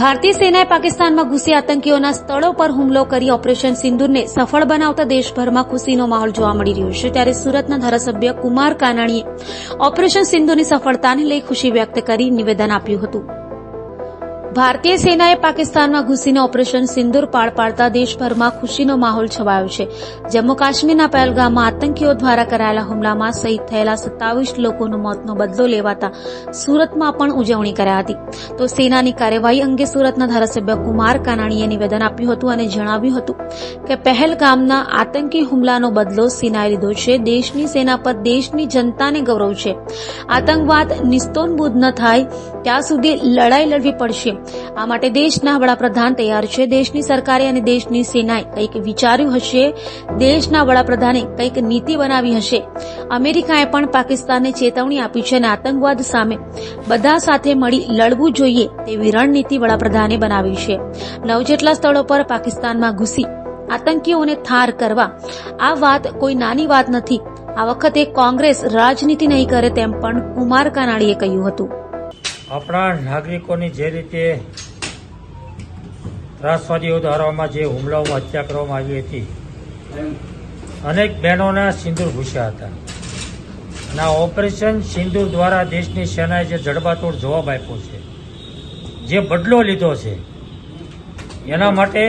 ભારતીય સેનાએ પાકિસ્તાનમાં ઘૂસી આતંકીઓના સ્થળો પર હુમલો કરી ઓપરેશન સિંદુરને સફળ બનાવતા દેશભરમાં ખુશીનો માહોલ જોવા મળી રહ્યો છે. ત્યારે સુરતના ધારાસભ્ય કુમાર કાનાણીએ ઓપરેશન સિંધુની સફળતાને લઈ ખુશી વ્યક્ત કરી નિવેદન આપ્યું હતું. ભારતીય સેનાએ પાકિસ્તાનમાં ઘૂસીને ઓપરેશન સિંદૂર પાર પાડતા દેશભરમાં ખુશીનો માહોલ છવાયો છે. જમ્મુ કાશ્મીરના પહેલગામમાં આતંકીઓ દ્વારા કરાયેલા હુમલામાં શહીદ થયેલા સત્તાવીસ લોકોનો મોતનો બદલો લેવાતા સુરતમાં પણ ઉજવણી કરાઈ હતી. તો સેનાની કાર્યવાહી અંગે સુરતના ધારાસભ્ય કુમાર કાનાણીએ નિવેદન આપ્યું હતું અને જણાવ્યું હતું કે પહેલગામના આતંકી હુમલાનો બદલો સેનાએ લીધો છે. દેશની સેના પર દેશની જનતાને ગૌરવ છે. આતંકવાદ નિસ્તોનબૂદ ન થાય. ત્યાં સુધી લડાઈ લડવી પડશે. આ માટે દેશના વડાપ્રધાન તૈયાર છે. દેશની સરકારે અને દેશની સેનાએ કંઈક વિચાર્યું હશે. દેશના વડાપ્રધાને કંઈક નીતિ બનાવી હશે. અમેરિકાએ પણ પાકિસ્તાનને ચેતવણી આપી છે અને આતંકવાદ સામે બધા સાથે મળી લડવું જોઈએ તેવી રણનીતિ વડાપ્રધાને બનાવી છે. નવ જેટલા સ્થળો પર પાકિસ્તાનમાં ઘૂસી આતંકીઓને ઠાર કરવા આ વાત કોઈ નાની વાત નથી. આ વખતે કોંગ્રેસ રાજનીતિ નહીં કરે તેમ પણ કુમાર કાનાણીએ કહ્યું હતું. આપણા નાગરિકોની જે રીતે ત્રાસવાદીઓ દ્વારામાં જે હુમલાઓમાં હત્યા કરવામાં આવી હતી, અનેક બહેનોના સિંદૂર ઘૂસ્યા હતા. અને આ ઓપરેશન સિંદૂર દ્વારા દેશની સેનાએ જે જડબાતોડ જવાબ આપ્યો છે, જે બદલો લીધો છે, એના માટે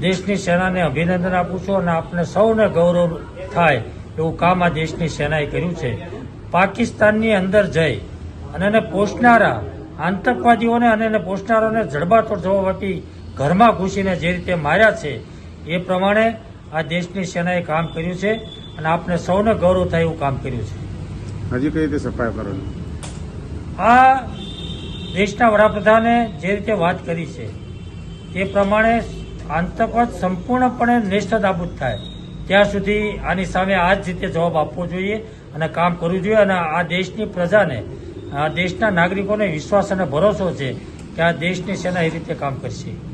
દેશની સેનાને અભિનંદન આપું છું અને આપને સૌને ગૌરવ થાય એવું કામ આ દેશની સેનાએ કર્યું છે. પાકિસ્તાનની અંદર જઈ અને એને પોષનારા આતંકવાદીઓને અને એને પોષનારાઓને જડબાતોડ જવાબ આપી ઘરમાં ઘૂસીને જે રીતે માર્યા છે એ પ્રમાણે આ દેશની સેનાએ કામ કર્યું છે અને આપને સૌને ગૌરવ થાય એવું કામ કર્યું છે. હજી કઈ રીતે સફાઈ કરો આ દેશના વડાપ્રધાને જે રીતે વાત કરી છે તે પ્રમાણે આતંકવાદ સંપૂર્ણપણે નેસ્ત નાબૂદ થાય. ત્યાં સુધી આની સામે આ જ રીતે જવાબ આપવો જોઈએ અને કામ કરવું જોઈએ અને આ દેશની પ્રજાને આ દેશના નાગરિકોને વિશ્વાસ અને ભરોસો છે કે આ દેશની સેના એ રીતે કામ કરશે.